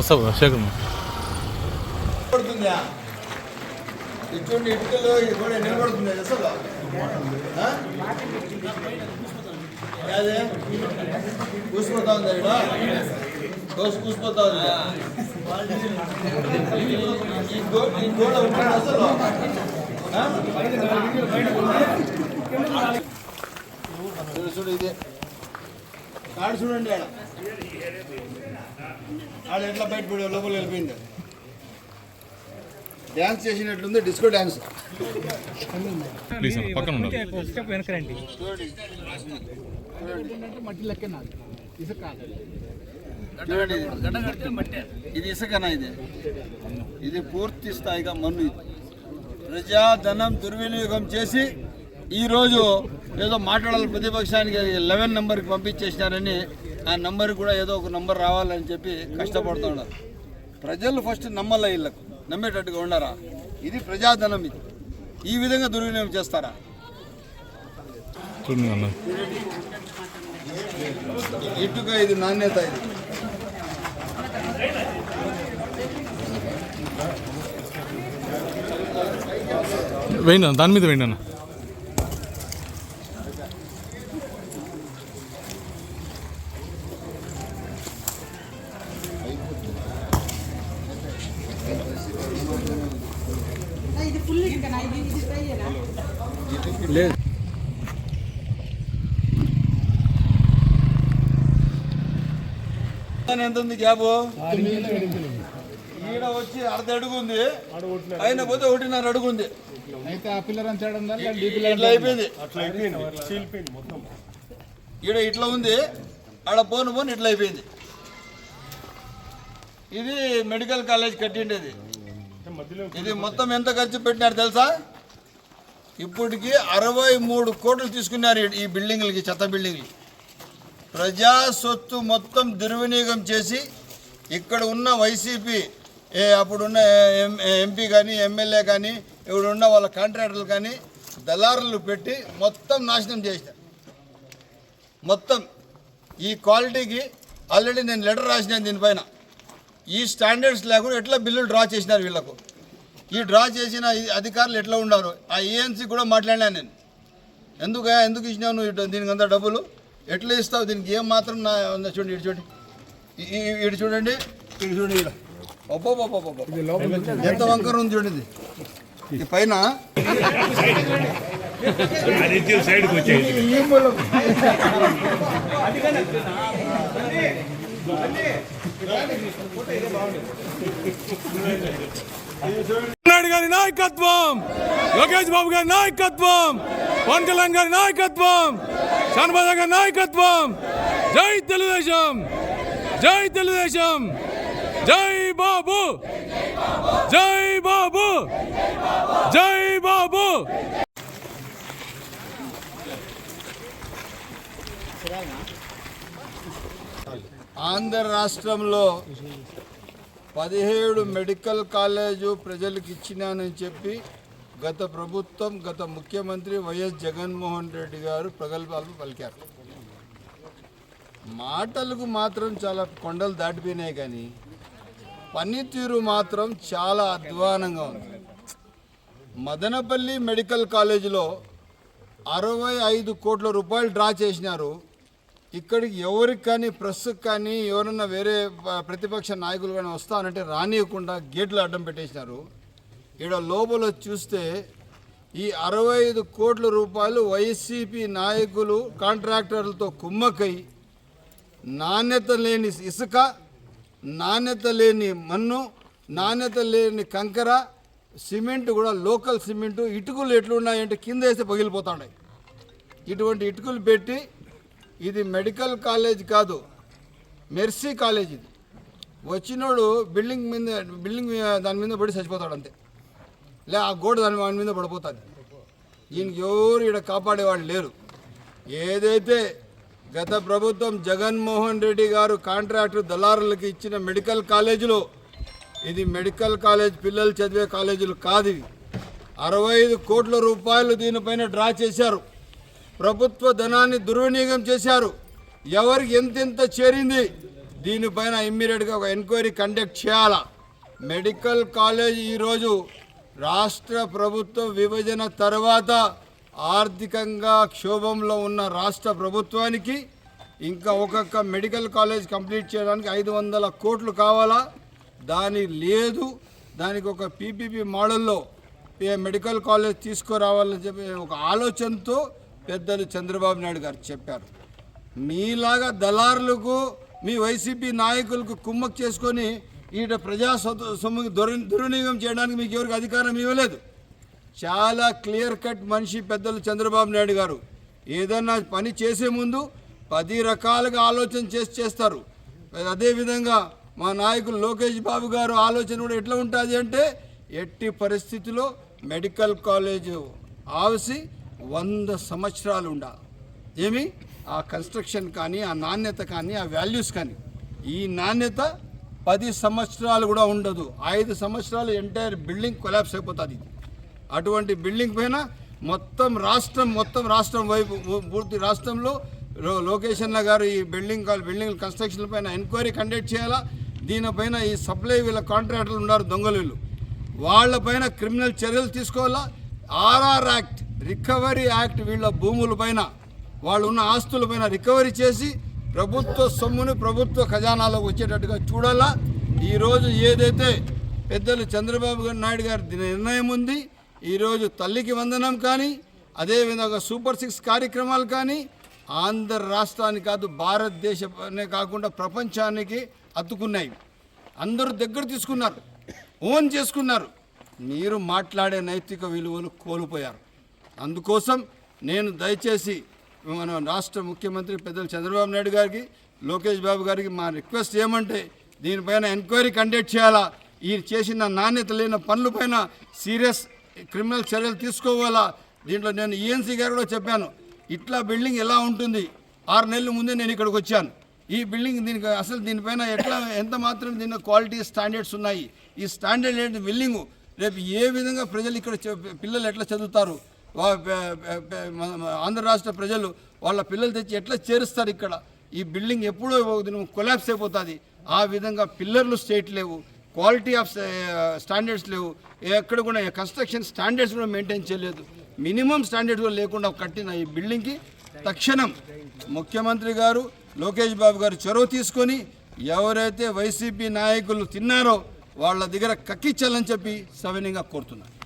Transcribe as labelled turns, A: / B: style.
A: వస్తావు శేఖర్
B: పడుతుందా ఇటువంటి ఇటుకలు కూడా నిలబడుతుంది? అసలు అదే కూసిపోతా ఉంది ఇక్కడ కూసిపోతా ఉంది. ఈ గో- ఈ గోడ ఉంటుంది అసలు. చూడు ఇది. కాడు చూడండి ఆడ ఎట్లా బయట పడి లోపల వెళ్ళిపోయింది డ్యాన్స్ చేసినట్లుంది డిస్కో డ్యాన్స్
A: ప్లీజ్ అన్న పక్కన ఉండాలి.
C: స్టెప్ వెనకరండి
B: చూడండి ఇది ఇసుకనా ఇది? ఇది పూర్తి స్థాయిగా మన్ను ఇది. ప్రజాధనం దుర్వినియోగం చేసి ఈరోజు ఏదో మాట్లాడాలి ప్రతిపక్షానికి లెవెన్ నెంబర్కి పంపించేసినారని ఆ నెంబర్కి కూడా ఏదో ఒక నెంబర్ రావాలని చెప్పి కష్టపడుతున్నారు ప్రజలు ఫస్ట్ నమ్మల్ల వీళ్ళకు నమ్మేటట్టుగా ఉండారా? ఇది ప్రజాధనం ఇది. ఈ విధంగా దుర్వినియోగం చేస్తారా? ఇటుక ఇది నాణ్యత ఇది.
A: వేయండి దాని మీద వేయండి అన్న.
D: అయినా
B: ఎంత ఉంది గ్యాప్? ఈడ వచ్చి అర్ధ అడుగు ఉంది. ఆయన పోతే ఒకటిన్నర అడుగు ఉంది.
C: అయితే ఆ పిల్లర్
B: ఇట్లా అయిపోయింది. ఈడ ఇట్లా ఉంది. ఆడ పోను పోను ఇట్లా అయిపోయింది. ఇది మెడికల్ కాలేజ్ కట్టిండేది. ఇది మొత్తం ఎంత ఖర్చు పెట్టినారు తెలుసా? ఇప్పటికి అరవై మూడు కోట్లు తీసుకున్నారు ఈ- బిల్డింగ్లకి చెత్త బిల్డింగ్లు ప్రజా సొత్తు మొత్తం దుర్వినియోగం చేసి ఇక్కడ ఉన్న వైసీపీ ఏ అప్పుడున్న ఎం- ఎంపీ కానీ ఎమ్మెల్యే కానీ ఇక్కడ ఉన్న వాళ్ళ కాంట్రాక్టర్లు కానీ దళారులు పెట్టి మొత్తం నాశనం చేసిన మొత్తం ఈ క్వాలిటీకి ఆల్రెడీ నేను లెటర్ రాసినాను దీనిపైన. ఈ స్టాండర్డ్స్ లేకుండా ఎట్లా బిల్లులు డ్రా చేసినారు వీళ్ళకు? ఈ డ్రా చేసిన అధికారులు ఎట్లా ఉన్నారు ఆ ఏఎన్సీ కూడా మాట్లాడినాను నేను. ఎందుకు ఎందుకు ఇచ్చినావు నువ్వు దీనికి అంత డబ్బులు? ఎట్లా ఇస్తావు? దీనికి ఏం మాత్రం నా ఉందో చూడండి ఇటు చూడండి. ఇటు చూడండి. ఇటు చూడండి ఎంత వంకర ఉంది చూడండి ఈ పైన?
A: నాయుడు గారి నాయకత్వం లోకేష్ బాబు గారి నాయకత్వం పవన్ కళ్యాణ్ గారి నాయకత్వం చంద్రబాబు గారి నాయకత్వం జై తెలుగుదేశం జై తెలుగుదేశం జై బాబు జై బాబు జై బాబు
B: ఆంధ్ర రాష్ట్రంలో పదిహేడు మెడికల్ కాలేజు ప్రజలకు ఇచ్చినానని చెప్పి గత ప్రభుత్వం గత ముఖ్యమంత్రి వైఎస్ జగన్మోహన్ రెడ్డి గారు ప్రగల్భాలు పలికారు. మాటలకు మాత్రం చాలా కొండలు దాటిపోయినాయి కానీ పనితీరు మాత్రం చాలా అధ్వానంగా ఉంది. మదనపల్లి మెడికల్ కాలేజీలో అరవై ఐదు కోట్ల రూపాయలు డ్రా చేసినారు. ఇక్కడికి ఎవరికి కానీ ప్రెస్కి కానీ ఎవరన్నా వేరే ప్రతిపక్ష నాయకులు కానీ వస్తానంటే రానియకుండా గేట్లు అడ్డం పెట్టేసినారు. ఇక్కడ లోపల చూస్తే ఈ అరవై ఐదు కోట్ల రూపాయలు వైసీపీ నాయకులు కాంట్రాక్టర్లతో కుమ్మకై నాణ్యత లేని ఇసుక నాణ్యత లేని మన్ను నాణ్యత లేని కంకర సిమెంట్ కూడా లోకల్ సిమెంటు ఇటుకలు ఎట్లున్నాయంటే కింద వేస్తే పగిలిపోతున్నాయి ఇటువంటి ఇటుకలు పెట్టి ఇది మెడికల్ కాలేజ్ కాదు మెర్సీ కాలేజ్ ఇది. వచ్చినోడు బిల్డింగ్ మీద బిల్డింగ్ దాని మీద పడి చచ్చిపోతాడు అంతే. లే ఆ గోడ దాని వాని మీద పడిపోతుంది. ఈయనకి ఎవరు ఇక్కడ కాపాడేవాళ్ళు లేరు. ఏదైతే గత ప్రభుత్వం జగన్మోహన్ రెడ్డి గారు కాంట్రాక్టర్ దళారులకు ఇచ్చిన మెడికల్ కాలేజీలో ఇది మెడికల్ కాలేజ్ పిల్లలు చదివే కాలేజీలు కాదు ఇవి. అరవై ఐదు కోట్ల రూపాయలు దీనిపైన డ్రా చేశారు. ప్రభుత్వ ధనాన్ని దుర్వినియోగం చేశారు. ఎవరికి ఎంతెంత చేరింది? దీనిపైన ఇమ్మీడియట్గా ఒక ఎంక్వైరీ కండక్ట్ చేయాలా? మెడికల్ కాలేజ్ ఈరోజు రాష్ట్ర ప్రభుత్వ విభజన తర్వాత ఆర్థికంగా క్షోభంలో ఉన్న రాష్ట్ర ప్రభుత్వానికి ఇంకా ఒక్కొక్క మెడికల్ కాలేజ్ కంప్లీట్ చేయడానికి ఐదు వందల కోట్లు కావాలా? దాని లేదు. దానికి ఒక పీపీపీ మోడల్లో ఏ మెడికల్ కాలేజ్ తీసుకురావాలని చెప్పి ఒక ఆలోచనతో పెద్దలు చంద్రబాబు నాయుడు గారు చెప్పారు. మీలాగా దళారులకు మీ వైసీపీ నాయకులకు కుమ్మక్ చేసుకొని ఈట ప్రజా సొ- సొమ్ముకి దుర్ దుర్వినియోగం చేయడానికి మీకు ఎవరికి అధికారం ఇవ్వలేదు. చాలా క్లియర్ కట్ మనిషి పెద్దలు చంద్రబాబు నాయుడు గారు. ఏదన్నా పని చేసే ముందు పది రకాలుగా ఆలోచన చేసి చేస్తారు. అదేవిధంగా మా నాయకులు లోకేష్ బాబు గారు ఆలోచన కూడా ఎట్లా ఉంటుంది అంటే ఎట్టి పరిస్థితిలో మెడికల్ కాలేజ్ ఆవసి వంద సంవత్సరాలు ఉండ ఏమి? ఆ కన్స్ట్రక్షన్ కానీ ఆ నాణ్యత కానీ ఆ వాల్యూస్ కానీ. ఈ నాణ్యత పది సంవత్సరాలు కూడా ఉండదు. ఐదు సంవత్సరాలు ఎంటైర్ బిల్డింగ్ కొలాప్స్ అయిపోతుంది అటువంటి బిల్డింగ్ పైన మొత్తం రాష్ట్రం మొత్తం రాష్ట్రం వైపు పూర్తి రాష్ట్రంలో లో- గారు ఈ బిల్డింగ్ కాల్ బిల్డింగ్ కన్స్ట్రక్షన్ పైన ఎంక్వైరీ కండక్ట్ చేయాలా? దీనిపైన ఈ సప్లై వీళ్ళ కాంట్రాక్టర్లు ఉన్నారు దొంగలు వీళ్ళు. వాళ్ళపైన క్రిమినల్ చర్యలు తీసుకోవాలా? ఆర్ఆర్ యాక్ట్ రికవరీ యాక్ట్ వీళ్ళ భూముల పైన వాళ్ళు ఉన్న ఆస్తులపైన రికవరీ చేసి ప్రభుత్వ సొమ్ముని ప్రభుత్వ ఖజానాలోకి వచ్చేటట్టుగా చూడాలా? ఈరోజు ఏదైతే పెద్దలు చంద్రబాబు నాయుడు గారి నిర్ణయం ఉంది ఈరోజు తల్లికి వందనం కానీ అదేవిధంగా సూపర్ సిక్స్ కార్యక్రమాలు కానీ ఆంధ్ర రాష్ట్రానికి కాదు భారతదేశనే కాకుండా ప్రపంచానికి అతుకున్నాయి. అందరూ దగ్గర తీసుకున్నారు ఓన్ చేసుకున్నారు. మీరు మాట్లాడే నైతిక విలువలు కోల్పోయారు. అందుకోసం నేను దయచేసి మన రాష్ట్ర ముఖ్యమంత్రి పెద్దలు చంద్రబాబు నాయుడు గారికి లోకేష్ బాబు గారికి మా రిక్వెస్ట్ ఏమంటే దీనిపైన ఎంక్వైరీ కండక్ట్ చేయాలా? ఈ చేసిన నాణ్యత లేని పనులపైన సీరియస్ క్రిమినల్ చర్యలు తీసుకోవాలా? దీంట్లో నేను ఈఎన్సీ గారు కూడా చెప్పాను. ఇట్లా బిల్డింగ్ ఎలా ఉంటుంది? ఆరు నెలల ముందే నేను ఇక్కడికి వచ్చాను. ఈ బిల్డింగ్ దీనికి అసలు దీనిపైన ఎట్లా ఎంత మాత్రం దీని క్వాలిటీ స్టాండర్డ్స్ ఉన్నాయి? ఈ స్టాండర్డ్ ఏంటి బిల్డింగు? రేపు ఏ విధంగా ప్రజలు ఇక్కడ పిల్లలు ఎట్లా చదువుతారు? ఆంధ్ర రాష్ట్ర ప్రజలు వాళ్ళ పిల్లలు తెచ్చి ఎట్లా చేరుస్తారు ఇక్కడ? ఈ బిల్డింగ్ ఎప్పుడో కొలాప్స్ అయిపోతుంది. ఆ విధంగా పిల్లర్లు స్టేట్ లేవు క్వాలిటీ ఆఫ్ స్టాండర్డ్స్ లేవు. ఎక్కడ కూడా కన్స్ట్రక్షన్ స్టాండర్డ్స్ కూడా మెయింటైన్ చేయలేదు. మినిమం స్టాండర్డ్స్ కూడా లేకుండా కట్టిన ఈ బిల్డింగ్కి తక్షణం ముఖ్యమంత్రి గారు లోకేష్ బాబు గారు చొరవ తీసుకొని ఎవరైతే వైసీపీ నాయకులు తిన్నారో వాళ్ళ దగ్గర కక్కించాలని చెప్పి సవినీయంగా కోరుతున్నారు